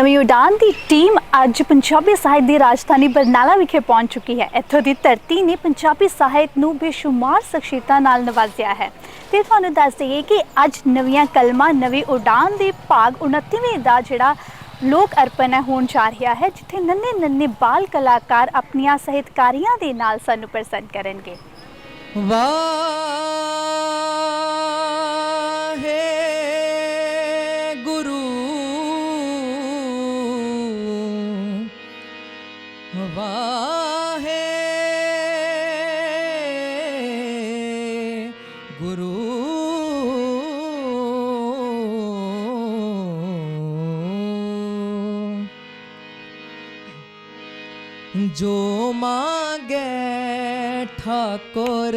ਨਵੀਂ ਉਡਾਨ ਦੀ ਟੀਮ ਅੱਜ ਪੰਜਾਬੀ ਸਾਹਿਤ ਦੀ ਰਾਜਧਾਨੀ ਬਰਨਾਲਾ ਵਿਖੇ ਪਹੁੰਚ ਚੁੱਕੀ ਹੈ। ਇੱਥੋਂ ਦੀ ਧਰਤੀ ਨੇ ਪੰਜਾਬੀ ਸਾਹਿਤ ਨੂੰ ਬੇਸ਼ੁਮਾਰ ਸ਼ਖਸੀਅਤਾਂ ਨਾਲ ਨਵਾਜ਼ਿਆ ਹੈ। ਤੇ ਤੁਹਾਨੂੰ ਦੱਸ ਦਈਏ ਕਿ ਅੱਜ ਨਵੀਆਂ ਕਲਮਾਂ, ਨਵੀਂ ਉਡਾਨ ਦੇ ਭਾਗ 29ਵੇਂ ਦਾ ਜਿਹੜਾ ਲੋਕ ਅਰਪਣ ਹੈ, ਹੋਣ ਜਾ ਰਿਹਾ ਹੈ, ਜਿੱਥੇ ਨੰਨੇ ਨੰਨੇ ਬਾਲ ਕਲਾਕਾਰ ਆਪਣੀਆਂ ਸਾਹਿਤਕਾਰੀਆਂ ਦੇ ਨਾਲ ਸਾਨੂੰ ਪ੍ਰਸੰਨ ਕਰਨਗੇ। ਵਾਹਿਗੁਰੂ ਵਾਹਿਗੁਰੂ ਜੋ ਮਾਗੇ ਠਾਕੁਰ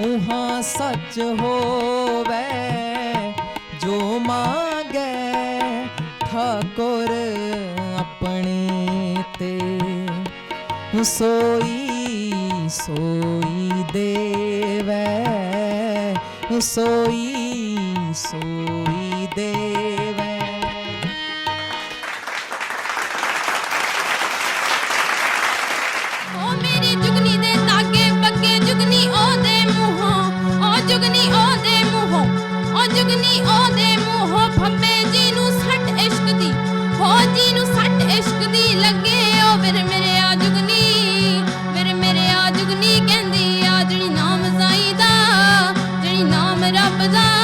ਉਹਾ ਸੱਚ ਹੋਵੇ ਜੋ ਮਾਗੇ ਠਾਕੁਰ ਆਪਣੇ ਤੇ। ਸੋਈ ਸੋਈ ਦੇਵੇ ਸੋਈ ਸੋਈ ਦੇਵੇ। ਜੁਗਨੀ ਉਹਦੇ ਮੂੰਹੋਂ, ਓ ਜੁਗਨੀ ਉਹਦੇ ਮੂੰਹੋਂ ਫੰਬੇ ਜੀ ਨੂੰ ਸੱਟ ਇਸ਼ਕ ਦੀ, ਹੋ ਜੀ ਨੂੰ ਸੱਟ ਇਸ਼ਕ ਦੀ, ਲੱਗੇ ਉਹ ਫਿਰ ਮੇਰੇ ਆ ਜੁਗਨੀ ਫਿਰ ਮੇਰੇ ਆ ਜੁਗਨੀ, ਕਹਿੰਦੀ ਆ ਜਿਹੜੀ ਨਾਮ ਸਾਈ ਜਿਹੜੀ ਨਾਮ ਰੱਬ ਦਾ।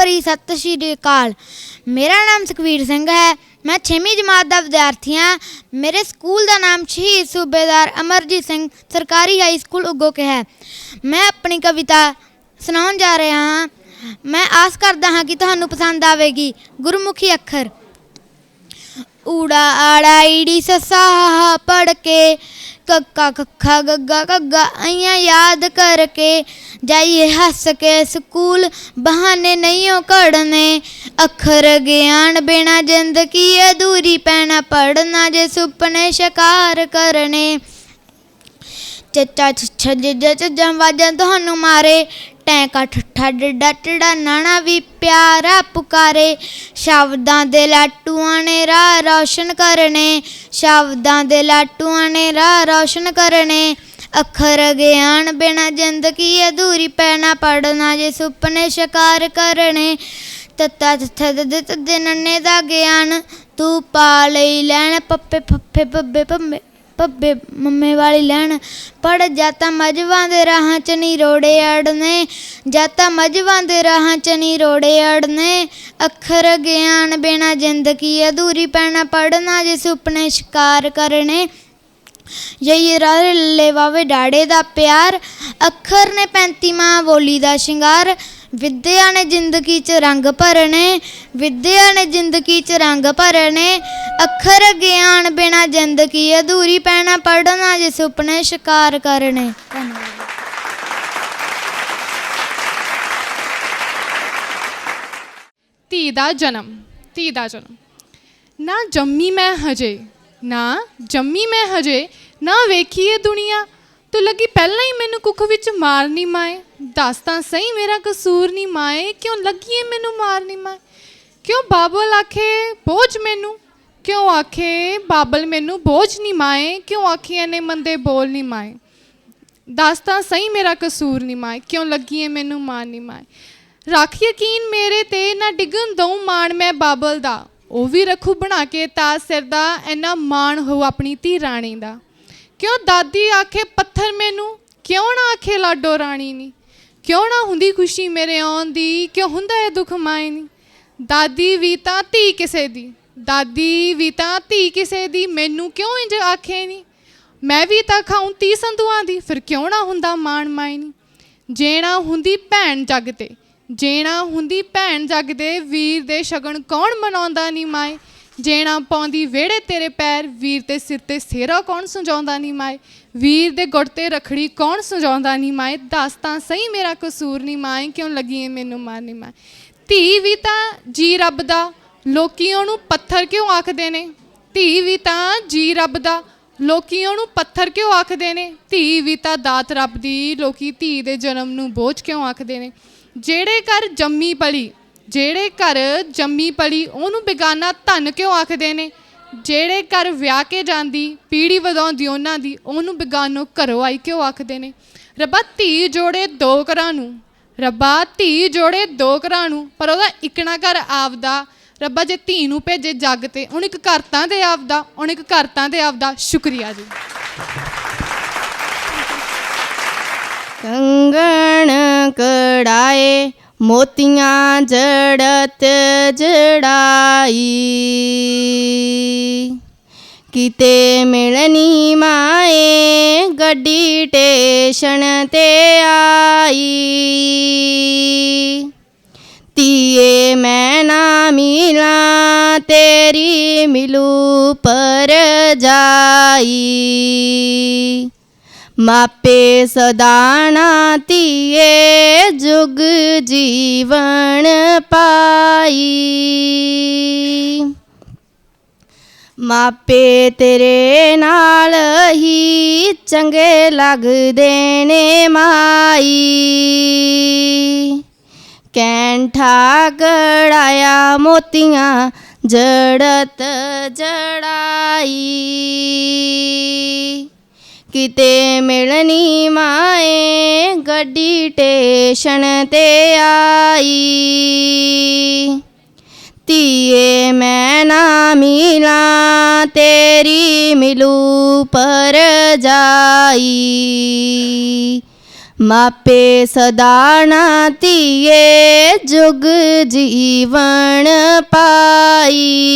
ਭਰੀ ਸਤਿ ਸ਼੍ਰੀ ਅਕਾਲ। ਮੇਰਾ ਨਾਮ ਸੁਖਵੀਰ ਸਿੰਘ ਹੈ। ਮੈਂ 6ਵੀਂ ਜਮਾਤ ਦਾ ਵਿਦਿਆਰਥੀ ਹਾਂ। ਮੇਰੇ ਸਕੂਲ ਦਾ ਨਾਮ ਸ਼ਹੀਦ ਸੂਬੇਦਾਰ ਅਮਰਜੀਤ ਸਿੰਘ ਸਰਕਾਰੀ ਹਾਈ ਸਕੂਲ ਉਗੋਕੇ ਹੈ। ਮੈਂ ਆਪਣੀ ਕਵਿਤਾ ਸੁਣਾਉਣ ਜਾ ਰਿਹਾ ਹਾਂ। ਮੈਂ ਆਸ ਕਰਦਾ ਹਾਂ ਕਿ ਤੁਹਾਨੂੰ ਪਸੰਦ ਆਵੇਗੀ। ਗੁਰਮੁਖੀ ਅੱਖਰ। ਊੜਾ ਆੜਾ ਈੜੀ ਸਸਾ ਪੜ ਕੇ ਕੱਕਾ ਕੱਖਾ ਗੱਗਾ ਗੱਗਾ ਆਈਆਂ ਯਾਦ ਕਰਕੇ ਜਾਈਏ ਹੱਸ ਕੇ ਸਕੂਲ ਬਹਾਨੇ ਨਹੀਂ ਓ ਘੜਨੇ ਅੱਖਰ ਗਿਆਨ ਬਿਨਾ ਜ਼ਿੰਦਗੀ ਅਧੂਰੀ ਪੈਣਾ ਪੜਨਾ ਜੇ ਸੁਪਨੇ ਸ਼ਿਕਾਰ ਕਰਨੇ। ਚੱਚਾ ਛੱਛਾ, ਜੱਜਾ ਚੱਜਾਂ ਤੁਹਾਨੂੰ ਮਾਰੇ। ਟੈਂਕਾ ਠੱਠਾ ਡੱਡਾ ਟੜਾ ਨਾਣਾ ਵੀ ਪਿਆਰਾ ਪੁਕਾਰੇ। ਸ਼ਬਦਾਂ ਦੇ ਲਾਟੂਆਂ ਨੇ ਰਾਹ ਰੌਸ਼ਨ ਕਰਨੇ। ਸ਼ਬਦਾਂ ਦੇ ਲਾਟੂਆਂ ਨੇ ਰਾਹ ਰੌਸ਼ਨ ਕਰਨੇ। ਅੱਖਰ ਗਿਆਨ ਬਿਨਾ ਜ਼ਿੰਦਗੀ ਅਧੂਰੀ ਪੈਣਾ ਪੜਨਾ ਜੇ ਸੁਪਨੇ ਸ਼ਿਕਾਰ ਕਰਨੇ। ਤੱਤਾ ਤੱਥਾ ਦੇ ਨੰਨੇ ਦਾ ਗਿਆਨ। ਤੂੰ ਪਾ ਲਈ ਲੈਣ ਪੱਪੇ ਫੱਫੇ ਬੱਬੇ ਪੰਮੇ ਭੱਬੇ ਮੰਮੇ ਵਾਲੀ ਲੈਣ। ਪੜ ਜਾਤਾ ਮਜਵਾਂ ਦੇ ਰਾਹਾਂ ਚ ਨਹੀਂ ਰੋੜੇ ਅੜਨੇ। ਜਾਤਾ ਮਜਵਾਂ ਦੇ ਰਾਹਾਂ ਚ ਨਹੀਂ ਰੋੜੇ ਅੜਨੇ। ਅੱਖਰ ਗਿਆਨ ਬਿਨਾ ਜ਼ਿੰਦਗੀ ਅਧੂਰੀ ਪੈਣਾ ਪੜਨਾ ਜੇ ਸੁਪਨੇ ਸ਼ਿਕਾਰ ਕਰਨੇ। ਯਹੀ ਰੱਲੇ ਵਾਵੇ ਡਾੜੇ ਦਾ ਪਿਆਰ। ਅੱਖਰ ਨੇ ਪੈਂਤੀ ਮਾਂ ਬੋਲੀ ਦਾ ਸ਼ਿੰਗਾਰ। ਵਿੱਦਿਆ ਨੇ ਜ਼ਿੰਦਗੀ 'ਚ ਰੰਗ ਭਰਨੇ, ਵਿੱਦਿਆ ਨੇ ਜ਼ਿੰਦਗੀ 'ਚ ਰੰਗ ਭਰਨੇ। ਅੱਖਰ ਗਿਆਨ ਬਿਨਾ ਜ਼ਿੰਦਗੀ ਅਧੂਰੀ ਪੈਣਾ ਪੜਨਾ ਜੇ ਸੁਪਨੇ ਸ਼ਿਕਾਰ ਕਰਨੇ। ਧੰਨਵਾਦ। ਧੀ ਦਾ ਜਨਮ, ਧੀ ਦਾ ਜਨਮ। ਨਾ ਜੰਮੀ ਮੈਂ ਹਜੇ, ਨਾ ਜੰਮੀ ਮੈਂ ਹਜੇ, ਨਾ ਵੇਖੀਏ ਦੁਨੀਆ। ਤੂੰ ਲੱਗੀ ਪਹਿਲਾਂ ਹੀ ਮੈਨੂੰ ਕੁੱਖ ਵਿੱਚ ਮਾਰਨੀ ਮਾਏ ਦੱਸ ਤਾਂ ਸਹੀ ਮੇਰਾ ਕਸੂਰ ਨਹੀਂ ਮਾਏ ਕਿਉਂ ਲੱਗੀਏ ਮੈਨੂੰ ਮਾਰਨੀ ਮਾਏ ਕਿਉਂ ਬਾਬਲ ਆਖੇ ਬੋਝ ਮੈਨੂੰ ਕਿਉਂ ਆਖੇ ਬਾਬਲ ਮੈਨੂੰ ਬੋਝ ਨਹੀਂ ਮਾਏ ਕਿਉਂ ਆਖੀਆਂ ਨੇ ਮੰਦੇ ਬੋਲ ਨਹੀਂ ਮਾਏ ਦੱਸ ਤਾਂ ਸਹੀ ਮੇਰਾ ਕਸੂਰ ਨਹੀਂ ਮਾਏ ਕਿਉਂ ਲੱਗੀ ਏ ਮੈਨੂੰ ਮਾਰ ਨਹੀਂ ਮਾਏ ਰੱਖ ਯਕੀਨ ਮੇਰੇ ਤੇ ਨਾ ਡਿੱਗਣ ਦਊ ਮਾਣ ਮੈਂ ਬਾਬਲ ਦਾ ਉਹ ਵੀ ਰੱਖੂ ਬਣਾ ਕੇ ਤਾਜ ਸਿਰ ਦਾ ਇੰਨਾ ਮਾਣ ਹੋ ਆਪਣੀ ਧੀ ਰਾਣੀ ਦਾ ਕਿਉਂ ਦਾਦੀ ਆਖੇ ਪੱਥਰ ਮੈਨੂੰ? ਕਿਉਂ ਨਾ ਆਖੇ ਲਾਡੋ ਰਾਣੀ ਨੀ? ਕਿਉਂ ਨਾ ਹੁੰਦੀ ਖੁਸ਼ੀ ਮੇਰੇ ਆਉਣ ਦੀ? ਕਿਉਂ ਹੁੰਦਾ ਇਹ ਦੁੱਖ ਮਾਏ ਨੀ? ਦਾਦੀ ਵੀ ਤਾਂ ਧੀ ਕਿਸੇ ਦੀ। ਦਾਦੀ ਵੀ ਤਾਂ ਧੀ ਕਿਸੇ ਦੀ। ਮੈਨੂੰ ਕਿਉਂ ਇੰਜ ਆਖੇ ਨੀ? ਮੈਂ ਵੀ ਤਾਂ ਖਾਉਂ ਤੀ ਸੰਧੂਆਂ ਦੀ। ਫਿਰ ਕਿਉਂ ਨਾ ਹੁੰਦਾ ਮਾਣ ਮਾਏ ਨੀ? ਜੇਣਾ ਹੁੰਦੀ ਭੈਣ ਜੱਗ ਤੇ। ਜੇਣਾ ਹੁੰਦੀ ਭੈਣ ਜੱਗ ਦੇ ਵੀਰ ਦੇ ਸ਼ਗਨ ਕੌਣ ਮਨਾਉਂਦਾ ਨੀ ਮਾਏ ਜੇਣਾ ਪਾਉਂਦੀ ਵਿਹੜੇ ਤੇਰੇ ਪੈਰ, ਵੀਰ ਤੇ ਸਿਰ ਤੇ ਸੇਰਾ ਕੌਣ ਸਜਾਉਂਦਾ ਨਹੀਂ ਮਾਏ? ਵੀਰ ਦੇ ਗੁੱਟ ਤੇ ਰਖੜੀ ਕੌਣ ਸਜਾਉਂਦਾ ਨਹੀਂ ਮਾਏ? ਦੱਸ ਤਾਂ ਸਹੀ ਮੇਰਾ ਕਸੂਰ ਨਹੀਂ ਮਾਏ, ਕਿਉਂ ਲੱਗੀ ਏ ਮੈਨੂੰ ਮਾਰਨੀ ਮਾਏ? ਧੀ ਵੀ ਤਾਂ ਜੀ ਰੱਬ ਦਾ, ਲੋਕੀ ਉਹਨੂੰ ਪੱਥਰ ਕਿਉਂ ਆਖਦੇ ਨੇ? ਧੀ ਵੀ ਤਾਂ ਜੀ ਰੱਬ ਦਾ, ਲੋਕੀ ਉਹਨੂੰ ਪੱਥਰ ਕਿਉਂ ਆਖਦੇ ਨੇ? ਧੀ ਵੀ ਤਾਂ ਦਾਤ ਰੱਬ ਦੀ, ਲੋਕੀ ਧੀ ਦੇ ਜਨਮ ਨੂੰ ਬੋਝ ਕਿਉਂ ਆਖਦੇ ਨੇ? ਜਿਹੜੇ ਘਰ ਜੰਮੀ ਪਲੀ ਜਿਹੜੇ ਘਰ ਜੰਮੀ ਪਲੀ ਉਹਨੂੰ ਬੇਗਾਨਾ ਧਨ ਕਿਉਂ ਆਖਦੇ ਨੇ? ਜਿਹੜੇ ਘਰ ਵਿਆਹ ਕੇ ਜਾਂਦੀ, ਪੀੜੀ ਵਧਾਉਂਦੀ ਉਹਨਾਂ ਦੀ, ਉਹਨੂੰ ਬੇਗਾਨੋ ਘਰੋਂ ਆਈ ਕਿਉਂ ਆਖਦੇ ਨੇ? ਰੱਬਾ ਧੀ ਜੋੜੇ ਦੋ ਘਰਾਂ ਨੂੰ, ਰੱਬਾ ਧੀ ਜੋੜੇ ਦੋ ਘਰਾਂ ਨੂੰ, ਪਰ ਉਹਦਾ ਇਕਣਾ ਘਰ ਆਪਦਾ, ਰੱਬਾ ਜੇ ਧੀ ਨੂੰ ਭੇਜੇ ਜੱਗ ਤੇ, ਉਹਨੂੰ ਇੱਕ ਘਰ ਤਾਂ ਦੇ ਆਪਦਾ, ਉਹਨੂੰ ਇੱਕ ਘਰ ਤਾਂ ਦੇ ਆਪਦਾ, ਸ਼ੁਕਰੀਆ ਜੀ। ਕੰਗਣ ਕੜਾਏ ਮੋਤੀਆਂ ਜੜਤ ਜੜਾਈ। ਕਿਤੇ ਮਿਲਣੀ ਮਾਏ ਗੱਡੀ ਟੇਸ਼ਨ ਤੇ ਆਈ। ਤੀਏ ਮੈਂ ਨਾ ਮਿਲਾਂ, ਤੇਰੀ ਮਿਲੂ ਪਰ ਜਾਈ। ਮਾਪੇ ਸਦਾਣਾ ਧੀਏ, ਜੁਗ ਜੀਵਨ ਪਾਈ। ਮਾਪੇ ਤੇਰੇ ਨਾਲ ਹੀ ਚੰਗੇ ਲੱਗਦੇ ਨੇ ਮਾਈ। ਕੈਂਠਾ ਗੜਾਇਆ ਮੋਤੀਆਂ, ਜੜਤ ਜੜਾਈ। ਕਿਤੇ ਮਿਲਣੀ ਮਾਏ, ਗੱਡੀ ਟੇਸ਼ਨ ਤੇ ਆਈ। ਧੀਏ, ਮੈਂ ਨਾ ਮਿਲਾਂ ਤੇਰੀ ਮਿਲੂ ਪਰ ਜਾਈ। ਮਾਪੇ ਸਦਾ ਨਾ ਧੀਏ, ਜੁਗ ਜੀਵਨ ਪਾਈ।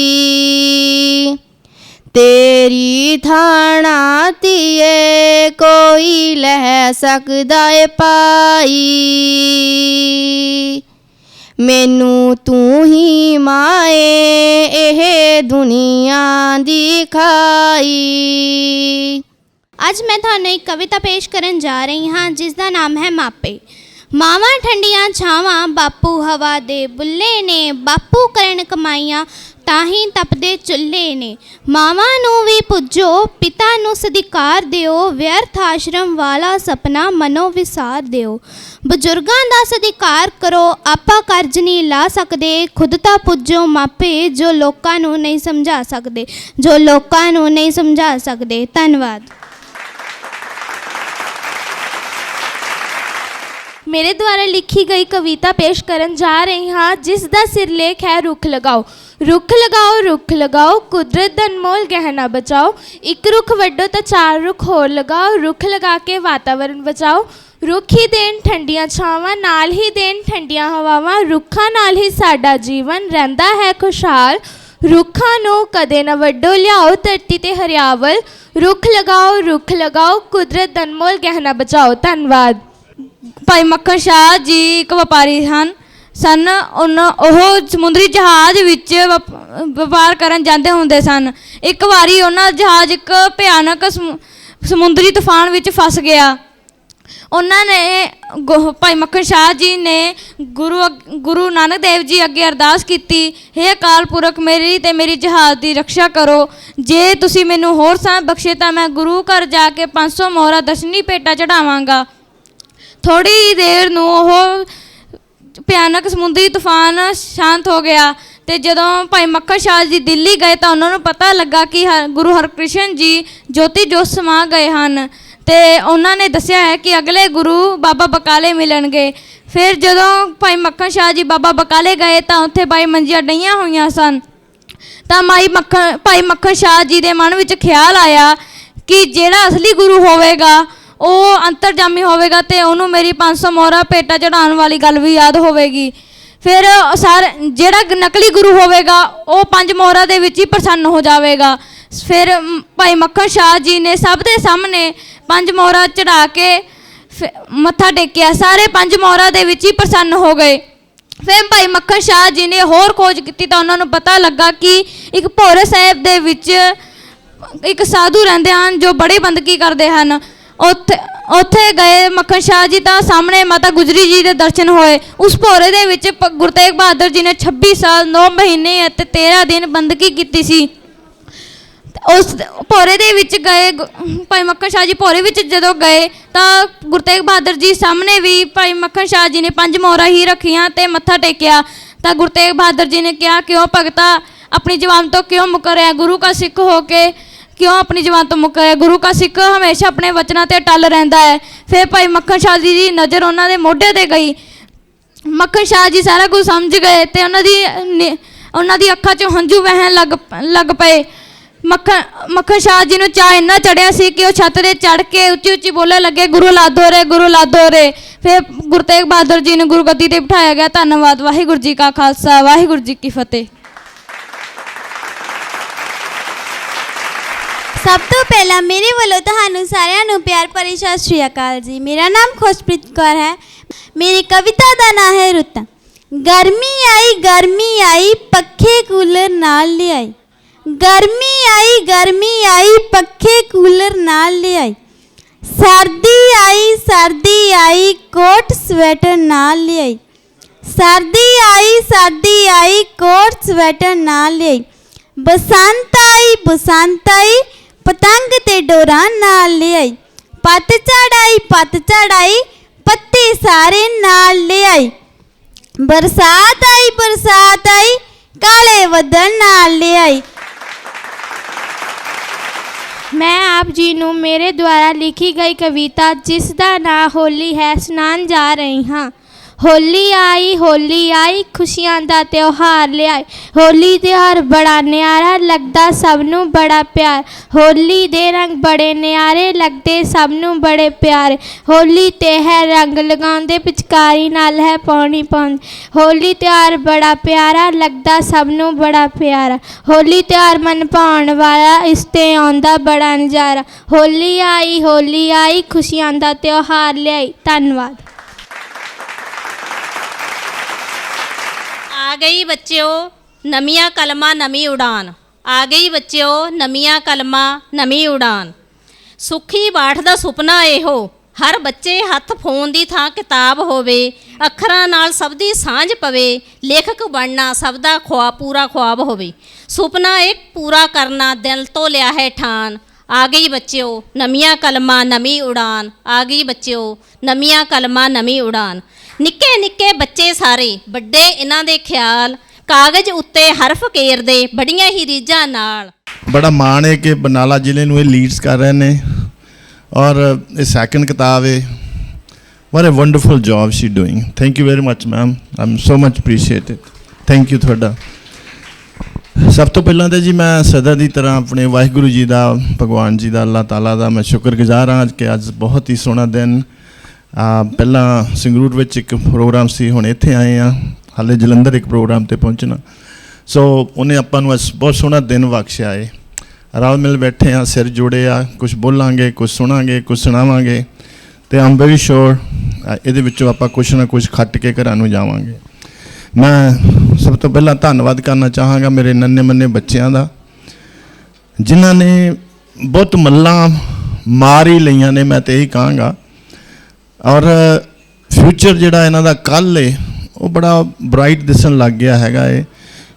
ਤੇਰੀ ਥਾਣਾ ਧੀਏ, ਕੋਈ ਲੈ ਸਕਦਾ ਏ ਪਾਈ ਮੈਨੂੰ ਤੂੰ ਹੀ ਮਾਏ, ਇਹ ਦੁਨੀਆ ਦੀ ਖਾਈ। ਅੱਜ ਮੈਂ ਤੁਹਾਨੂੰ ਇੱਕ ਕਵਿਤਾ ਪੇਸ਼ ਕਰਨ ਜਾ ਰਹੀ ਹਾਂ, ਜਿਸ ਦਾ ਨਾਮ ਹੈ ਮਾਪੇ। ਮਾਵਾਂ ਠੰਡੀਆਂ ਛਾਵਾਂ, ਬਾਪੂ ਹਵਾ ਦੇ ਬੁੱਲੇ ਨੇ, ਬਾਪੂ ਕਰਨ ਕਮਾਈਆਂ ਤਾਂ ਹੀ ਤਪਦੇ ਚੁੱਲ੍ਹੇ ਨੇ। ਮਾਵਾਂ ਨੂੰ ਵੀ ਪੁੱਜੋ, ਪਿਤਾ ਨੂੰ ਸਤਿਕਾਰ ਦਿਓ, ਵਿਅਰਥ ਆਸ਼ਰਮ ਵਾਲਾ ਸੁਪਨਾ ਮਨੋ ਵਿਸਾਰ ਦਿਓ। ਬਜ਼ੁਰਗਾਂ ਦਾ ਸਤਿਕਾਰ ਕਰੋ, ਆਪਾਂ ਕਰਜ਼ ਨਹੀਂ ਲਾ ਸਕਦੇ। ਖੁਦ ਤਾਂ ਪੁੱਜੋ ਮਾਪੇ, ਜੋ ਲੋਕਾਂ ਨੂੰ ਨਹੀਂ ਸਮਝਾ ਸਕਦੇ। ਜੋ ਲੋਕਾਂ ਨੂੰ ਨਹੀਂ ਸਮਝਾ ਸਕਦੇ। ਧੰਨਵਾਦ। ਮੇਰੇ ਦੁਆਰਾ ਲਿਖੀ ਗਈ ਕਵਿਤਾ ਪੇਸ਼ ਕਰਨ ਜਾ ਰਹੀ ਹਾਂ, ਜਿਸ ਦਾ ਸਿਰਲੇਖ ਹੈ, ਰੁੱਖ ਲਗਾਓ। ਰੁੱਖ ਲਗਾਓ ਰੁੱਖ ਲਗਾਓ, ਕੁਦਰਤ ਦਾ ਅਨਮੋਲ ਗਹਿਣਾ ਬਚਾਓ। ਇੱਕ ਰੁੱਖ ਵੱਢੋ ਤਾਂ ਚਾਰ ਰੁੱਖ ਹੋਰ ਲਗਾਓ, ਰੁੱਖ ਲਗਾ ਕੇ ਵਾਤਾਵਰਣ ਬਚਾਓ। ਰੁੱਖ ਹੀ ਦੇਣ ਠੰਡੀਆਂ ਛਾਵਾਂ, ਨਾਲ ਹੀ ਦੇਣ ਠੰਡੀਆਂ ਹਵਾਵਾਂ। ਰੁੱਖਾਂ ਨਾਲ ਹੀ ਸਾਡਾ ਜੀਵਨ ਰਹਿੰਦਾ ਹੈ ਖੁਸ਼ਹਾਲ। ਰੁੱਖਾਂ ਨੂੰ ਕਦੇ ਨਾ ਵੱਢੋ ਲਿਆਓ ਧਰਤੀ ਤੇ ਹਰਿਆਵਲ। ਰੁੱਖ ਲਗਾਓ ਰੁੱਖ ਲਗਾਓ, ਕੁਦਰਤ ਦਾ ਅਨਮੋਲ ਗਹਿਣਾ ਬਚਾਓ। ਧੰਨਵਾਦ। ਭਾਈ ਮੱਖਣ ਸ਼ਾਹ ਜੀ ਇੱਕ ਵਪਾਰੀ ਹਨ। ਸਨ, ਉਹਨਾਂ ਉਹ ਸਮੁੰਦਰੀ ਜਹਾਜ਼ ਵਿੱਚ ਵਪ- ਵਪਾਰ ਕਰਨ ਜਾਂਦੇ ਹੁੰਦੇ ਸਨ। ਇੱਕ ਵਾਰੀ ਉਹਨਾਂ ਜਹਾਜ਼ ਇੱਕ ਭਿਆਨਕ ਸਮੁ- ਸਮੁੰਦਰੀ ਤੂਫਾਨ ਵਿੱਚ ਫਸ ਗਿਆ। ਉਹਨਾਂ ਨੇ ਗੁ- ਭਾਈ ਮੱਖਣ ਸ਼ਾਹ ਜੀ ਨੇ ਗੁਰੂ ਅਗ- ਗੁਰੂ ਨਾਨਕ ਦੇਵ ਜੀ ਅੱਗੇ ਅਰਦਾਸ ਕੀਤੀ हे ਅਕਾਲ ਪੁਰਖ ਮੇਰੀ ਤੇ ਮੇਰੀ ਜਹਾਜ਼ ਦੀ ਰੱਖਿਆ ਕਰੋ। ਜੇ ਤੁਸੀਂ ਮੈਨੂੰ ਹੋਰ ਸਾਂ ਬਖਸ਼ੇ ਤਾਂ ਮੈਂ ਗੁਰੂ ਘਰ ਜਾ ਕੇ 500 ਮੋਹਰਾ ਦਸ਼ਨੀ ਭੇਟਾ ਚੜਾਵਾਂਗਾ ਥੋੜੀ ਦੇਰ ਨੂੰ ਉਹ ਭਿਆਨਕ ਸਮੁੰਦਰੀ ਤੂਫਾਨ ਸ਼ਾਂਤ ਹੋ ਗਿਆ ਤੇ ਜਦੋਂ ਭਾਈ ਮੱਖਣ ਸ਼ਾਹ ਜੀ ਦਿੱਲੀ ਗਏ ਤਾਂ ਉਹਨਾਂ ਨੂੰ ਪਤਾ ਲੱਗਾ ਕਿ ਹਰ- ਗੁਰੂ ਹਰਕ੍ਰਿਸ਼ਨ ਜੀ ਜੋਤੀ ਜੋਤ ਸਮਾ ਗਏ ਹਨ ਤੇ ਉਹਨਾਂ ਨੇ ਦੱਸਿਆ ਹੈ ਕਿ ਅਗਲੇ ਗੁਰੂ ਬਾਬਾ ਬਕਾਲੇ ਮਿਲਣਗੇ। ਫਿਰ ਜਦੋਂ ਭਾਈ ਮੱਖਣ ਸ਼ਾਹ ਜੀ ਬਾਬਾ ਬਕਾਲੇ ਗਏ ਤਾਂ ਉੱਥੇ ਭਾਈ ਮੰਜੀਆਂ ਡਈਆਂ ਹੋਈਆਂ ਸਨ। ਤਾਂ ਮਾਈ ਮੱਖਣ, ਭਾਈ ਮੱਖਣ ਸ਼ਾਹ ਜੀ ਦੇ ਮਨ ਵਿੱਚ ਖਿਆਲ ਆਇਆ ਕਿ ਜਿਹੜਾ ਅਸਲੀ ਗੁਰੂ ਹੋਵੇਗਾ ਉਹ ਅੰਤਰਜਾਮੀ ਹੋਵੇਗਾ ਤੇ ਉਹਨੂੰ ਮੇਰੀ 500 ਮੋਹਰਾ ਭੇਟਾ ਚੜਾਉਣ ਵਾਲੀ ਗੱਲ ਵੀ ਯਾਦ ਹੋਵੇਗੀ। ਫਿਰ ਸਾਰ, ਜਿਹੜਾ ਨਕਲੀ ਗੁਰੂ ਹੋਵੇਗਾ, ਉਹ ਪੰਜ ਮੋਹਰਾ ਦੇ ਵਿੱਚ ਹੀ ਪ੍ਰਸੰਨ ਹੋ ਜਾਵੇਗਾ। ਫਿਰ ਭਾਈ ਮੱਖਣ ਸ਼ਾਹ ਜੀ ਨੇ ਸਭ ਦੇ ਸਾਹਮਣੇ ਪੰਜ ਮੋਹਰਾ ਚੜਾ ਕੇ ਫਿਰ ਮੱਥਾ ਟੇਕਿਆ। ਸਾਰੇ ਪੰਜ ਮੋਹਰਾ ਦੇ ਵਿੱਚ ਹੀ ਪ੍ਰਸੰਨ ਹੋ ਗਏ। ਫਿਰ ਭਾਈ ਮੱਖਣ ਸ਼ਾਹ ਜੀ ਨੇ ਹੋਰ ਖੋਜ ਕੀਤੀ ਤਾਂ ਉਹਨਾਂ ਨੂੰ ਪਤਾ ਲੱਗਾ ਕਿ ਇੱਕ ਭੋਰੇ ਸਾਹਿਬ ਦੇ ਵਿੱਚ ਇੱਕ ਸਾਧੂ ਰਹਿੰਦੇ ਹਨ ਜੋ ਬੜੀ ਬੰਦਗੀ ਕਰਦੇ ਹਨ। ਉੱਥੇ ਉੱਥੇ ਗਏ ਮੱਖਣ ਸ਼ਾਹ ਜੀ ਤਾਂ ਸਾਹਮਣੇ ਮਾਤਾ ਗੁਜਰੀ ਜੀ ਦੇ ਦਰਸ਼ਨ ਹੋਏ। ਉਸ ਭੋਰੇ ਦੇ ਵਿੱਚ ਪ- ਗੁਰੂ ਤੇਗ ਬਹਾਦਰ ਜੀ ਨੇ 26 ਸਾਲ 9 ਮਹੀਨੇ ਅਤੇ 13 ਦਿਨ ਬੰਦਗੀ ਕੀਤੀ ਸੀ। ਉਸ ਭੋਰੇ ਦੇ ਵਿੱਚ ਗਏ ਗੁ- ਭਾਈ ਮੱਖਣ ਸ਼ਾਹ ਜੀ ਭੋਰੇ ਵਿੱਚ ਜਦੋਂ ਗਏ ਤਾਂ ਗੁਰੂ ਤੇਗ ਬਹਾਦਰ ਜੀ ਸਾਹਮਣੇ ਵੀ ਭਾਈ ਮੱਖਣ ਸ਼ਾਹ ਜੀ ਨੇ ਪੰਜ ਮੋਹਰਾਂ ਹੀ ਰੱਖੀਆਂ ਤੇ ਮੱਥਾ ਟੇਕਿਆ। ਤਾਂ ਗੁਰੂ ਤੇਗ ਬਹਾਦਰ ਜੀ ਨੇ ਕਿਹਾ, ਕਿਉਂ ਭਗਤਾ, ਆਪਣੀ ਜਵਾਨ ਤੋਂ ਕਿਉਂ ਮੁਕਰਿਆ ਗੁਰੂ ਕਾ ਸਿੱਖ ਹੋ ਕੇ ਕਿਉਂ ਆਪਣੀ ਜਬਾਨ ਤੋਂ ਮੁਕਰਿਆ ਗੁਰੂ ਕਾ ਸਿੱਖ ਹਮੇਸ਼ਾ ਆਪਣੇ ਵਚਨਾਂ ਤੇ ਟਲ ਰਹਿੰਦਾ ਹੈ। ਫਿਰ ਭਾਈ ਮੱਖਣ ਸ਼ਾਹ ਜੀ ਦੀ ਨਜ਼ਰ ਉਹਨਾਂ ਦੇ ਮੋਢੇ ਤੇ ਗਈ। ਮੱਖਣ ਸ਼ਾਹ ਜੀ ਸਾਰਾ ਕੁਝ ਸਮਝ ਗਏ ਤੇ ਉਹਨਾਂ ਦੀ ਨਿ- ਉਹਨਾਂ ਦੀ ਅੱਖਾਂ 'ਚੋਂ ਹੰਝੂ ਵਹਿਣ ਲੱਗ ਲੱਗ ਪਏ। ਮੱਖਣ ਮੱਖਣ ਸ਼ਾਹ ਜੀ ਨੂੰ ਚਾਹ ਇੰਨਾ ਚੜਿਆ ਸੀ ਕਿ ਉਹ ਛੱਤ ਤੇ ਚੜ ਕੇ ਉੱਚੀ ਉੱਚੀ ਬੋਲਣ ਲੱਗੇ, ਗੁਰੂ ਲਾਦੋ ਰੇ ਗੁਰੂ ਲਾਦੋ ਰੇ ਫਿਰ ਗੁਰੂ ਤੇਗ ਬਹਾਦਰ ਜੀ ਨੂੰ ਗੁਰੂ ਗੱਦੀ ਤੇ ਬਿਠਾਇਆ ਗਿਆ, ਧੰਨਵਾਦ, ਵਾਹਿਗੁਰੂ ਜੀ ਕਾ ਖਾਲਸਾ, ਵਾਹਿਗੁਰੂ ਜੀ ਕੀ ਫਤਿਹ। ਸਭ ਤੋਂ ਪਹਿਲਾਂ ਮੇਰੇ ਵੱਲੋਂ ਤੁਹਾਨੂੰ ਸਾਰਿਆਂ ਨੂੰ ਪਿਆਰ ਭਰੀ ਸਤਿ ਸ਼੍ਰੀ ਅਕਾਲ ਜੀ ਮੇਰਾ ਨਾਮ ਖੁਸ਼ਪ੍ਰੀਤ ਕੌਰ ਹੈ ਮੇਰੀ ਕਵਿਤਾ ਦਾ ਨਾਮ ਹੈ ਰੁੱਤਾਂ ਗਰਮੀ ਆਈ ਗਰਮੀ ਆਈ ਪੱਖੇ ਕੂਲਰ ਨਾਲ ਲਿਆਈ ਗਰਮੀ ਆਈ ਗਰਮੀ ਆਈ ਪੱਖੇ ਕੂਲਰ ਨਾਲ ਲਿਆਈ ਸਰਦੀ ਆਈ ਸਰਦੀ ਆਈ ਕੋਟ ਸਵੈਟਰ ਨਾਲ ਲਿਆਈ ਸਰਦੀ ਆਈ ਸਰਦੀ ਆਈ ਕੋਟ ਸਵੈਟਰ ਨਾਲ ਲਿਆਈ ਬਸੰਤ ਆਈ ਬਸੰਤ ਆਈ ਪਤੰਗ ਤੇ ਡੋਰਾਂ ਨਾਲ ਲਿਆਈ। ਪੱਤ ਚੜਾਈ ਪੱਤ ਚੜਾਈ ਪੱਤੇ ਸਾਰੇ ਨਾਲ ਲਿਆਈ। ਬਰਸਾਤ ਆਈ ਬਰਸਾਤ ਆਈ, ਕਾਲੇ ਬੱਦਲ ਨਾਲ ਲਿਆਈ। ਮੈਂ ਆਪ ਜੀ ਨੂੰ ਮੇਰੇ ਦੁਆਰਾ ਲਿਖੀ ਗਈ ਕਵਿਤਾ, ਜਿਸ ਦਾ ਨਾਂ ਹੋਲੀ ਹੈ, ਸੁਣਾਉਣ ਜਾ ਰਹੀ ਹਾਂ। ਹੋਲੀ ਆਈ ਹੋਲੀ ਆਈ, ਖੁਸ਼ੀਆਂ ਦਾ ਤਿਉਹਾਰ ਲਿਆਈ। ਹੋਲੀ ਤਿਉਹਾਰ ਬੜਾ ਨਿਆਰਾ ਲੱਗਦਾ ਸਭ ਨੂੰ ਬੜਾ ਪਿਆਰ। ਹੋਲੀ ਦੇ ਰੰਗ ਬੜੇ ਨਿਆਰੇ ਲੱਗਦੇ ਸਭ ਨੂੰ ਬੜੇ ਪਿਆਰੇ। ਹੋਲੀ ਤੇ ਹੈ ਰੰਗ ਲਗਾਉਂਦੇ, ਪਿਚਕਾਰੀ ਨਾਲ ਹੈ ਪਾਣੀ ਪਾਉਂਦੇ ਹੋਲੀ ਤਿਉਹਾਰ ਬੜਾ ਪਿਆਰਾ ਲੱਗਦਾ ਸਭ ਨੂੰ ਬੜਾ ਪਿਆਰਾ। ਹੋਲੀ ਤਿਉਹਾਰ ਮਨ ਭਾਉਣ ਵਾਲਾ, ਇਸ ਤੇ ਆਉਂਦਾ ਬੜਾ ਨਜ਼ਾਰਾ। ਹੋਲੀ ਆਈ ਹੋਲੀ ਆਈ, ਖੁਸ਼ੀਆਂ ਦਾ ਤਿਉਹਾਰ ਲਿਆਈ। ਧੰਨਵਾਦ। ਆ ਗਈ ਬੱਚਿਓ, ਨਵੀਆਂ ਕਲਮਾਂ ਨਵੀਂ ਉਡਾਨ। ਆ ਗਈ ਬੱਚਿਓ, ਨਵੀਆਂ ਕਲਮਾਂ ਨਵੀਂ ਉਡਾਨ। ਸੁਖੀ ਬਾਠ ਦਾ ਸੁਪਨਾ ਇਹੋ, ਹਰ ਬੱਚੇ ਹੱਥ ਫੋਨ ਦੀ ਥਾਂ ਕਿਤਾਬ ਹੋਵੇ, ਅੱਖਰਾਂ ਨਾਲ ਸਭ ਦੀ ਸਾਂਝ ਪਵੇ, ਲੇਖਕ ਬਣਨਾ ਸਭ ਦਾ ਖੁਆਬ ਪੂਰਾ ਖੁਆਬ ਹੋਵੇ। ਸੁਪਨਾ ਇੱਕ ਪੂਰਾ ਕਰਨਾ ਦਿਲ ਤੋਂ ਲਿਆ ਹੈ ਠਾਨ। ਆ ਗਈ ਬੱਚਿਓ, ਨਵੀਆਂ ਕਲਮਾਂ ਨਵੀਂ ਉਡਾਨ। ਆ ਗਈ ਬੱਚਿਓ, ਨਵੀਆਂ ਕਲਮਾਂ ਨਵੀਂ ਉਡਾਨ। ਨਿੱਕੇ ਨਿੱਕੇ ਬੱਚੇ ਸਾਰੇ, ਵੱਡੇ ਇਹਨਾਂ ਦੇ ਖਿਆਲ, ਕਾਗਜ਼ ਉੱਤੇ ਹਰਫ ਕੇਰਦੇ, ਬੜੀਆਂ ਹੀ ਰੀਝਾਂ ਨਾਲ। ਬੜਾ ਮਾਣ ਹੈ ਕਿ ਬਰਨਾਲਾ ਜ਼ਿਲ੍ਹੇ ਨੂੰ ਇਹ ਲੀਡਸ ਕਰ ਰਹੇ ਨੇ ਔਰ ਇਹ ਸੈਕੰਡ ਕਿਤਾਬ ਹੈ। What a wonderful job she doing. Thank you very much, ma'am. I'm so much appreciated. Thank you ਤੁਹਾਡਾ। ਸਭ ਤੋਂ ਪਹਿਲਾਂ ਤਾਂ ਜੀ ਮੈਂ ਸਦਾ ਦੀ ਤਰ੍ਹਾਂ ਆਪਣੇ ਵਾਹਿਗੁਰੂ ਜੀ ਦਾ, ਭਗਵਾਨ ਜੀ ਦਾ, ਅੱਲਾਹ ਤਾਲਾ ਦਾ ਮੈਂ ਸ਼ੁਕਰਗੁਜ਼ਾਰ ਹਾਂ ਕਿ ਅੱਜ ਬਹੁਤ ਹੀ ਸੋਹਣਾ ਦਿਨ ਪਹਿਲਾਂ ਸੰਗਰੂਰ ਵਿੱਚ ਇੱਕ ਪ੍ਰੋਗਰਾਮ ਸੀ, ਹੁਣ ਇੱਥੇ ਆਏ ਆ ਹਾਲੇ ਜਲੰਧਰ ਇੱਕ ਪ੍ਰੋਗਰਾਮ ਤੇ ਪਹੁੰਚਣਾ। ਸੋ ਉਹਨੇ ਆਪਾਂ ਨੂੰ ਅੱਜ ਬਹੁਤ ਸੋਹਣਾ ਦਿਨ ਬਖਸ਼ਿਆ ਏ। ਰਲ ਮਿਲ ਬੈਠੇ ਆ ਸਿਰ ਜੁੜੇ ਆ ਕੁਝ ਬੋਲਾਂਗੇ ਕੁਝ ਸੁਣਾਂਗੇ ਕੁਝ ਸੁਣਾਵਾਂਗੇ। ਤੇ ਆਮ ਵੈਰੀ ਸ਼ੋਰ ਇਹਦੇ ਵਿੱਚੋਂ ਆਪਾਂ ਕੁਝ ਨਾ ਕੁਝ ਖੱਟ ਕੇ ਘਰਾਂ ਨੂੰ ਜਾਵਾਂਗੇ। ਮੈਂ ਸਭ ਤੋਂ ਪਹਿਲਾਂ ਧੰਨਵਾਦ ਕਰਨਾ ਚਾਹਾਂਗਾ ਮੇਰੇ ਨੰਨੇ ਮੰਨੇ ਬੱਚਿਆਂ ਦਾ, ਜਿਨ੍ਹਾਂ ਨੇ ਬਹੁਤ ਮੱਲਾਂ ਮਾਰ ਹੀ ਲਈਆਂ ਨੇ, ਮੈਂ ਤੇ ਇਹੀ ਕਹਾਂਗਾ। ਔਰ ਫਿਊਚਰ ਜਿਹੜਾ ਇਹਨਾਂ ਦਾ ਕੱਲ ਏ, ਉਹ ਬੜਾ ਬ੍ਰਾਈਟ ਦਿਸਣ ਲੱਗ ਗਿਆ ਹੈਗਾ ਏ।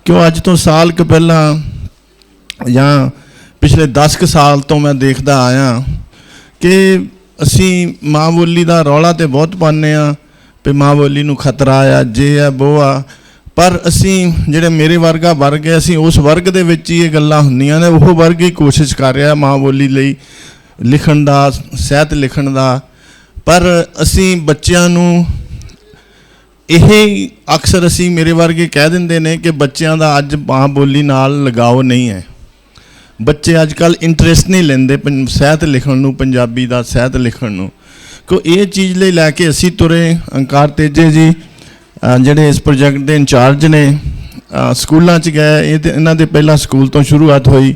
ਕਿਉਂ ਅੱਜ ਤੋਂ ਸਾਲ ਕੁ ਪਹਿਲਾਂ ਜਾਂ ਪਿਛਲੇ 10 ਕੁ ਸਾਲ ਤੋਂ ਮੈਂ ਦੇਖਦਾ ਆਇਆ ਕਿ ਅਸੀਂ ਮਾਂ ਬੋਲੀ ਦਾ ਰੌਲਾ ਤੇ ਬਹੁਤ ਪਾਉਂਦੇ ਆ ਵੀ ਮਾਂ ਬੋਲੀ ਨੂੰ ਖਤਰਾ ਆ, ਜੇ ਆ, ਬੋ ਆ। ਪਰ ਅਸੀਂ ਜਿਹੜੇ ਮੇਰੇ ਵਰਗਾ ਵਰਗ ਹੈ ਅਸੀਂ ਉਸ ਵਰਗ ਦੇ ਵਿੱਚ ਹੀ ਇਹ ਗੱਲਾਂ ਹੁੰਦੀਆਂ ਨੇ। ਉਹ ਵਰਗ ਹੀ ਕੋਸ਼ਿਸ਼ ਕਰ ਰਿਹਾ ਮਾਂ ਬੋਲੀ ਲਈ ਲਿਖਣ ਦਾ, ਸਹਿਤ ਲਿਖਣ ਦਾ। ਪਰ ਅਸੀਂ ਬੱਚਿਆਂ ਨੂੰ ਇਹ ਅਕਸਰ ਅਸੀਂ ਮੇਰੇ ਵਰਗੇ ਕਹਿ ਦਿੰਦੇ ਨੇ ਕਿ ਬੱਚਿਆਂ ਦਾ ਅੱਜ ਮਾਂ ਬੋਲੀ ਨਾਲ ਲਗਾਓ ਨਹੀਂ ਹੈ। ਬੱਚੇ ਅੱਜ ਕੱਲ ਇੰਟਰਸਟ ਨਹੀਂ ਲੈਂਦੇ ਪੰ- ਸਾਹਿਤ ਲਿਖਣ ਨੂੰ, ਪੰਜਾਬੀ ਦਾ ਸਾਹਿਤ ਲਿਖਣ ਨੂੰ। ਕੋ ਇਹ ਚੀਜ਼ ਲਈ ਲੈ ਕੇ ਅਸੀਂ ਤੁਰੇ ਅੰਕਾਰ ਤੇਜੇ ਜੀ ਜਿਹੜੇ ਇਸ ਪ੍ਰੋਜੈਕਟ ਦੇ ਇੰਚਾਰਜ ਨੇ ਸਕੂਲਾਂ 'ਚ ਗਏ, ਇਹ ਤੇ ਇਹਨਾਂ ਦੇ ਪਹਿਲਾਂ ਸਕੂਲ ਤੋਂ ਸ਼ੁਰੂਆਤ ਹੋਈ।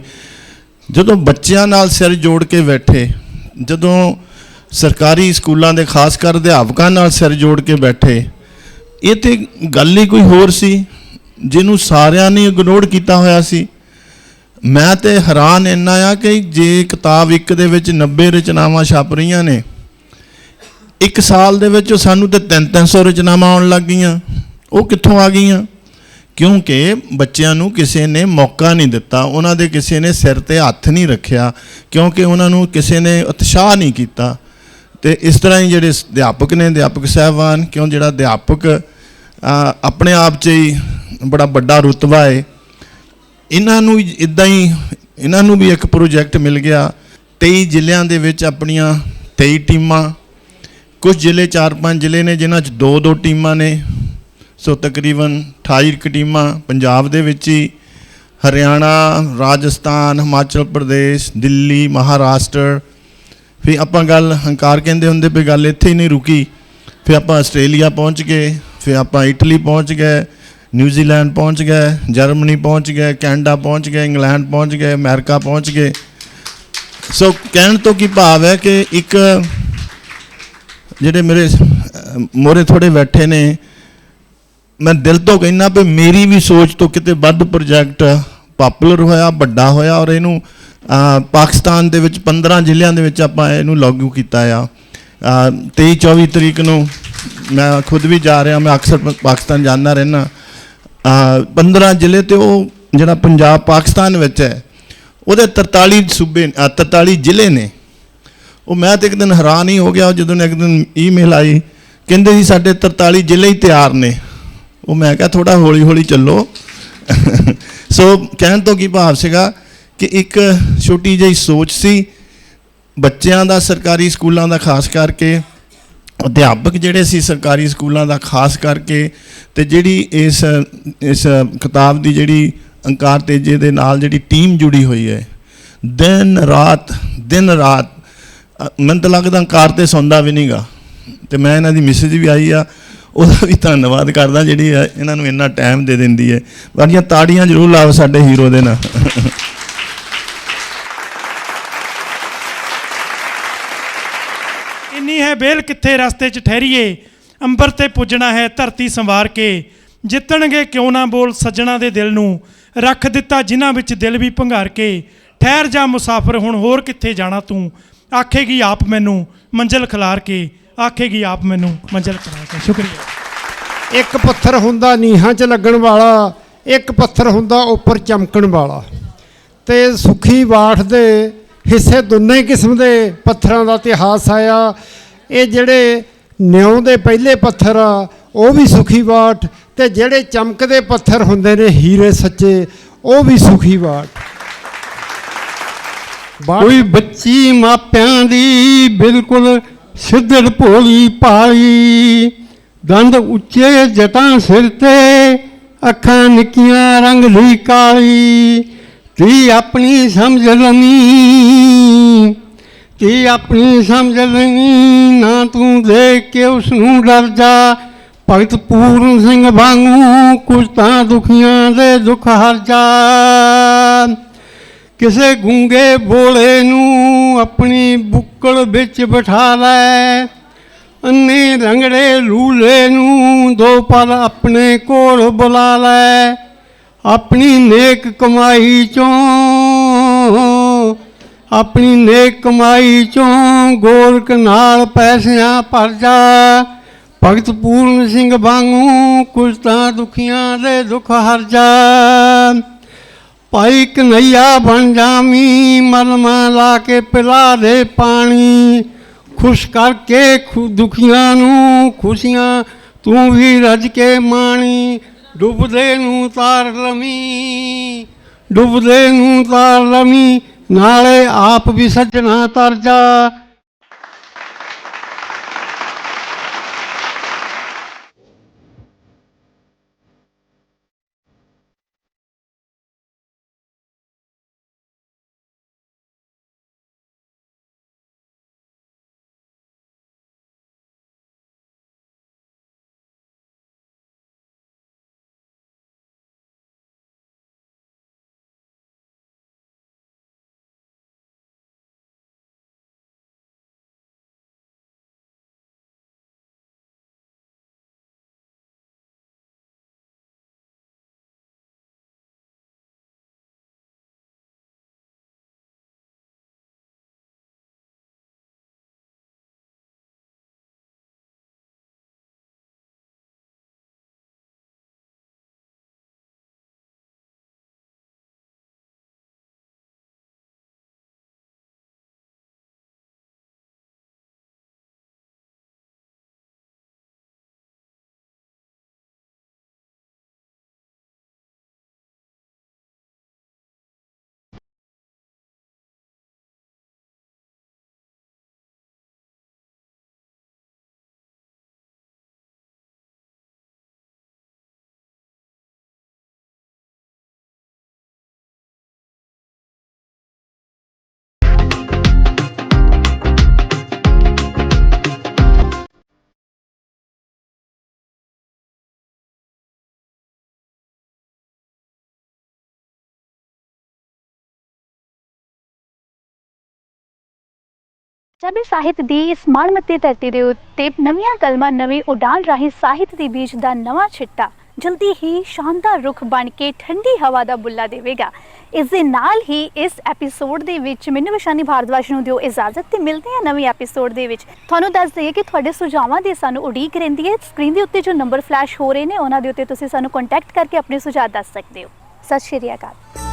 ਜਦੋਂ ਬੱਚਿਆਂ ਨਾਲ ਸਿਰ ਜੋੜ ਕੇ ਬੈਠੇ, ਜਦੋਂ ਸਰਕਾਰੀ ਸਕੂਲਾਂ ਦੇ ਖਾਸ ਕਰ ਅਧਿਆਪਕਾਂ ਨਾਲ ਸਿਰ ਜੋੜ ਕੇ ਬੈਠੇ। ਇਹ ਤੇ ਗੱਲ ਹੀ ਕੋਈ ਹੋਰ ਸੀ, ਜਿਹਨੂੰ ਸਾਰਿਆਂ ਨੇ ਇਗਨੋਰ ਕੀਤਾ ਹੋਇਆ ਸੀ। ਮੈਂ ਤੇ ਹੈਰਾਨ ਇੰਨਾ ਆ ਕਿ ਜੇ ਕਿਤਾਬ ਇੱਕ ਦੇ ਵਿੱਚ 90 ਰਚਨਾਵਾਂ ਛਪ ਰਹੀਆਂ ਨੇ, ਇੱਕ ਸਾਲ ਦੇ ਵਿੱਚ ਉਹ ਸਾਨੂੰ ਤੇ 3-300 ਰਚਨਾਵਾਂ ਆਉਣ ਲੱਗ ਗਈਆਂ। ਉਹ ਕਿੱਥੋਂ ਆ ਗਈਆਂ? ਕਿਉਂਕਿ ਬੱਚਿਆਂ ਨੂੰ ਕਿਸੇ ਨੇ ਮੌਕਾ ਨਹੀਂ ਦਿੱਤਾ, ਉਹਨਾਂ ਦੇ ਕਿਸੇ ਨੇ ਸਿਰ ਤੇ ਹੱਥ ਨਹੀਂ ਰੱਖਿਆ, ਕਿਉਂਕਿ ਉਹਨਾਂ ਨੂੰ ਕਿਸੇ ਨੇ ਉਤਸ਼ਾਹ ਨਹੀਂ ਕੀਤਾ। ਤੇ ਇਸ ਤਰ੍ਹਾਂ ਹੀ ਜਿਹੜੇ ਅਧਿਆਪਕ ਨੇ, ਅਧਿਆਪਕ ਸਾਹਿਬਾਨ, ਕਿਉਂ ਜਿਹੜਾ ਅਧਿਆਪਕ ਆਪਣੇ ਆਪ 'ਚ ਹੀ ਬੜਾ ਵੱਡਾ ਰੁਤਬਾ ਹੈ ਇਹਨਾਂ ਨੂੰ ਇਦਾਂ ਹੀ, ਇਹਨਾਂ ਨੂੰ ਵੀ ਇੱਕ ਪ੍ਰੋਜੈਕਟ ਮਿਲ ਗਿਆ। 23 ਜ਼ਿਲ੍ਹਿਆਂ ਦੇ ਵਿੱਚ ਆਪਣੀਆਂ 23 ਟੀਮਾਂ। ਕੁਝ ਜ਼ਿਲ੍ਹੇ 4-5 ਜ਼ਿਲ੍ਹੇ ਨੇ ਜਿਨ੍ਹਾਂ 'ਚ ਦੋ ਦੋ ਟੀਮਾਂ ਨੇ। ਸੋ ਤਕਰੀਬਨ 28 ਕੁ ਟੀਮਾਂ ਪੰਜਾਬ ਦੇ ਵਿੱਚ ਹੀ। ਹਰਿਆਣਾ, ਰਾਜਸਥਾਨ, ਹਿਮਾਚਲ ਪ੍ਰਦੇਸ਼, ਦਿੱਲੀ, ਮਹਾਰਾਸ਼ਟਰ ਫਿਰ ਆਪਾਂ ਗੱਲ ਹੰਕਾਰ ਕਹਿੰਦੇ ਹੁੰਦੇ, ਵੀ ਗੱਲ ਇੱਥੇ ਹੀ ਨਹੀਂ ਰੁਕੀ। ਫਿਰ ਆਪਾਂ ਆਸਟ੍ਰੇਲੀਆ ਪਹੁੰਚ ਗਏ, ਫਿਰ ਆਪਾਂ ਇਟਲੀ ਪਹੁੰਚ ਗਏ ਨਿਊਜ਼ੀਲੈਂਡ ਪਹੁੰਚ ਗਏ, ਜਰਮਨੀ ਪਹੁੰਚ ਗਏ, ਕੈਨੇਡਾ ਪਹੁੰਚ ਗਏ, ਇੰਗਲੈਂਡ ਪਹੁੰਚ ਗਏ, ਅਮਰੀਕਾ ਪਹੁੰਚ ਗਏ। ਸੋ ਕਹਿਣ ਤੋਂ ਕੀ ਭਾਵ ਹੈ ਕਿ ਇੱਕ ਜਿਹੜੇ ਮੇਰੇ, ਮੋਰੇ ਥੋੜੇ ਬੈਠੇ ਨੇ, ਮੈਂ ਦਿਲ ਤੋਂ ਕਹਿੰਦਾ ਵੀ ਮੇਰੀ ਵੀ ਸੋਚ ਤੋਂ ਕਿਤੇ ਵੱਧ ਪ੍ਰੋਜੈਕਟ ਪਾਪੂਲਰ ਹੋਇਆ, ਵੱਡਾ ਹੋਇਆ ਔਰ ਇਹਨੂੰ ਪਾਕਿਸਤਾਨ ਦੇ ਵਿੱਚ 15 ਜ਼ਿਲ੍ਹਿਆਂ ਦੇ ਵਿੱਚ ਆਪਾਂ ਇਹਨੂੰ ਲਾਗੂ ਕੀਤਾ ਆ। 23 24 ਤਰੀਕ ਨੂੰ ਮੈਂ ਖੁਦ ਵੀ ਜਾ ਰਿਹਾ ਮੈਂ ਅਕਸਰ ਪਾਕਿਸਤਾਨ ਜਾਂਦਾ ਰਹਿਣਾ 15 ਜ਼ਿਲ੍ਹੇ ਤੇ ਉਹ ਜਿਹੜਾ ਪੰਜਾਬ ਪਾਕਿਸਤਾਨ ਵਿੱਚ ਹੈ ਉਹਦੇ 43 ਸੂਬੇ ਅ, 43 ਜ਼ਿਲ੍ਹੇ ਨੇ। ਉਹ ਮੈਂ ਤੇ ਇੱਕ ਦਿਨ ਹੈਰਾਨ ਹੀ ਹੋ ਗਿਆ ਜਦੋਂ ਇੱਕ ਦਿਨ ਈਮੇਲ ਆਈ ਕਹਿੰਦੇ ਸੀ ਸਾਡੇ 43 ਜ਼ਿਲ੍ਹੇ ਹੀ ਤਿਆਰ ਨੇ। ਉਹ ਮੈਂ ਕਿਹਾ ਥੋੜਾ ਹੌਲੀ ਹੌਲੀ ਚੱਲੋ। ਸੋ ਕਹਿਣ ਤੋਂ ਕੀ ਭਾਵ ਸੀਗਾ ਕਿ ਇੱਕ ਛੋਟੀ ਜਿਹੀ ਸੋਚ ਸੀ ਬੱਚਿਆਂ ਦਾ ਸਰਕਾਰੀ ਸਕੂਲਾਂ ਦਾ ਖਾਸ ਕਰਕੇ, ਅਧਿਆਪਕ ਜਿਹੜੇ ਸੀ ਸਰਕਾਰੀ ਸਕੂਲਾਂ ਦਾ ਖਾਸ ਕਰਕੇ ਤੇ ਜਿਹੜੀ ਇਸ ਇਸ ਕਿਤਾਬ ਦੀ ਜਿਹੜੀ ਅੰਕਾਰ ਤੇਜੇ ਦੇ ਨਾਲ ਜਿਹੜੀ ਟੀਮ ਜੁੜੀ ਹੋਈ ਹੈ, ਦਿਨ ਰਾਤ ਦਿਨ ਰਾਤ ਮੈਨੂੰ ਤਾਂ ਲੱਗਦਾ ਅੰਕਾਰ ਤੇ ਸੌਂਦਾ ਵੀ ਨਹੀਂਗਾ ਤੇ ਮੈਂ ਇਹਨਾਂ ਦੀ ਮੈਸੇਜ ਵੀ ਆਈ ਆ, ਉਹਦਾ ਵੀ ਧੰਨਵਾਦ ਕਰਦਾ ਜਿਹੜੀ ਇਹਨਾਂ ਨੂੰ ਇੰਨਾ ਟਾਈਮ ਦੇ ਦਿੰਦੀ ਹੈ। ਬਾਕੀਆਂ ਤਾੜੀਆਂ ਜ਼ਰੂਰ ਲਾਓ ਸਾਡੇ ਹੀਰੋ ਦੇ ਨਾਲ। ਇੰਨੀ ਹੈ, ਬੇਲ ਕਿੱਥੇ ਰਸਤੇ 'ਚ ਠਹਿਰੀਏ? ਅੰਬਰ ਤੇ ਪੁੱਜਣਾ ਹੈ, ਧਰਤੀ ਸੰਵਾਰ ਕੇ। ਜਿੱਤਣਗੇ ਕਿਉਂ ਨਾ ਬੋਲ ਸੱਜਣਾ ਦੇ ਦਿਲ ਨੂੰ? ਰੱਖ ਦਿੱਤਾ ਜਿਨ੍ਹਾਂ ਵਿੱਚ ਦਿਲ ਵੀ ਭੰਗਾਰ ਕੇ। ਠਹਿਰ ਜਾ ਮੁਸਾਫਰ, ਹੁਣ ਹੋਰ ਕਿੱਥੇ ਜਾਣਾ ਤੂੰ? ਆਖੇਗੀ ਆਪ ਮੈਨੂੰ, ਮੰਜ਼ਲ ਖਿਲਾਰ ਕੇ। ਆਖੇਗੀ ਆਪ ਮੈਨੂੰ, ਮੰਜ਼ਲ ਖਿਲਾਰ ਕੇ। ਸ਼ੁਕਰੀਆ। ਇੱਕ ਪੱਥਰ ਹੁੰਦਾ ਨੀਹਾਂ 'ਚ ਲੱਗਣ ਵਾਲਾ, ਇੱਕ ਪੱਥਰ ਹੁੰਦਾ ਉੱਪਰ ਚਮਕਣ ਵਾਲਾ। ਤੇ ਸੁਖੀ ਬਾਠ ਦੇ ਹਿੱਸੇ ਦੋਨੇ ਕਿਸਮ ਦੇ ਪੱਥਰਾਂ ਦਾ ਇਤਿਹਾਸ ਆਇਆ। ਇਹ ਜਿਹੜੇ ਨਿਉ ਦੇ ਪਹਿਲੇ ਪੱਥਰ ਆ, ਉਹ ਵੀ ਸੁਖੀ ਬਾਠ ਤੇ ਜਿਹੜੇ ਚਮਕਦੇ ਪੱਥਰ ਹੁੰਦੇ ਨੇ ਹੀਰੇ ਸੱਚੇ, ਉਹ ਵੀ ਸੁਖੀ ਬਾਠ ਬਾਠ- ਕੋਈ ਬੱਚੀ ਮਾਪਿਆਂ ਦੀ ਬਿਲਕੁਲ ਸਿੱਧੜ ਭੋਲੀ ਪਾਲੀ ਦੰਦ ਉੱਚੇ ਜਟਾਂ ਸਿਰ ਤੇ, ਅੱਖਾਂ ਨਿੱਕੀਆਂ ਰੰਗ ਦੀ ਕਾਲੀ। ਤੀ ਆਪਣੀ ਸਮਝ ਲਵੀਂ ਤੀ ਆਪਣੀ ਸਮਝ ਲਵੀਂ ਨਾ ਤੂੰ ਦੇਖ ਕੇ ਉਸ ਨੂੰ ਡਰ ਜਾ। ਭਗਤ ਪੂਰਨ ਸਿੰਘ ਵਾਂਗੂ ਕੁਝ ਤਾਂ ਦੁਖੀਆਂ ਦੇ ਦੁੱਖ ਹਰ ਜਾ। ਕਿਸੇ ਗੁੰਗੇ ਬੋਲੇ ਨੂੰ ਆਪਣੀ ਬੁੱਕਲ ਵਿੱਚ ਬਿਠਾ ਲੈ। ਅੰਨੇ ਰੰਗੜੇ ਲੂਲੇ ਨੂੰ ਦੋ ਪਲ ਆਪਣੇ ਕੋਲ ਬੁਲਾ ਲੈ। ਆਪਣੀ ਨੇਕ ਕਮਾਈ ਚੋਂ, ਆਪਣੀ ਨੇਕ ਕਮਾਈ ਚੋਂ ਗੋਲਕ ਨਾਲ ਪੈਸਿਆਂ ਭਰ ਜਾ। ਭਗਤ ਪੂਰਨ ਸਿੰਘ ਵਾਂਗੂ ਕੁਝ ਤਾਂ ਦੁਖੀਆਂ ਦੇ ਦੁੱਖ ਹਰ ਜਾ। ਭਾਈ ਕਨਈਆ ਬਣ ਜਾਵੀਂ ਮਲਮਾ ਲਾ ਕੇ ਪਿਲਾ ਦੇ ਪਾਣੀ। ਖੁਸ਼ ਕਰਕੇ ਖੁ- ਦੁਖੀਆਂ ਨੂੰ ਖੁਸ਼ੀਆਂ ਤੂੰ ਵੀ ਰੱਜ ਕੇ ਮਾਣੀ। ਡੁੱਬਦੇ ਨੂੰ ਤਾਰ ਲਵੀਂ ਡੁੱਬਦੇ ਨੂੰ ਤਾਰ ਲਵੀਂ ਨਾਲੇ ਆਪ ਵੀ ਸੱਜਣਾ ਤਰਜਾ। ਪੰਜਾਬੀ ਸਾਹਿਤ ਦੀ ਇਸ ਮਾਣਮੱਤੀ ਧਰਤੀ ਦੇ ਉੱਤੇ ਨਵੀਆਂ ਕਲਮਾਂ, ਨਵੀਂ ਉਡਾਨ ਰਾਹੀਂ ਸਾਹਿਤ ਦੀ ਬੀਜ ਦਾ ਨਵਾਂ ਛਿੱਟਾ ਜਲਦੀ ਹੀ ਸ਼ਾਨਦਾਰ ਰੁੱਖ ਬਣ ਕੇ ਠੰਡੀ ਹਵਾ ਦਾ ਬੁੱਲਾ ਦੇਵੇਗਾ। ਇਸ ਦੇ ਨਾਲ ਹੀ ਇਸ ਐਪੀਸੋਡ ਦੇ ਵਿੱਚ ਮੈਨੂੰ ਵਿਸ਼ਾਨੀ ਭਾਰਦਵਾਜ ਨੂੰ ਦਿਓ ਇਜਾਜ਼ਤ ਤੇ ਮਿਲਦੇ ਹਾਂ ਨਵੇਂ ਐਪੀਸੋਡ ਦੇ ਵਿੱਚ। ਤੁਹਾਨੂੰ ਦੱਸ ਦਈਏ ਕਿ ਤੁਹਾਡੇ ਸੁਝਾਵਾਂ ਦੀ ਸਾਨੂੰ ਉਡੀਕ ਰਹਿੰਦੀ ਹੈ। ਸਕਰੀਨ ਦੇ ਉੱਤੇ ਜੋ ਨੰਬਰ ਫਲੈਸ਼ ਹੋ ਰਹੇ ਨੇ, ਉਹਨਾਂ ਦੇ ਉੱਤੇ ਤੁਸੀਂ ਸਾਨੂੰ ਕੰਟੈਕਟ ਕਰਕੇ ਆਪਣੇ ਸੁਝਾਅ ਦੱਸ ਸਕਦੇ ਹੋ। ਸਤਿ ਸ਼੍ਰੀ ਅਕਾਲ।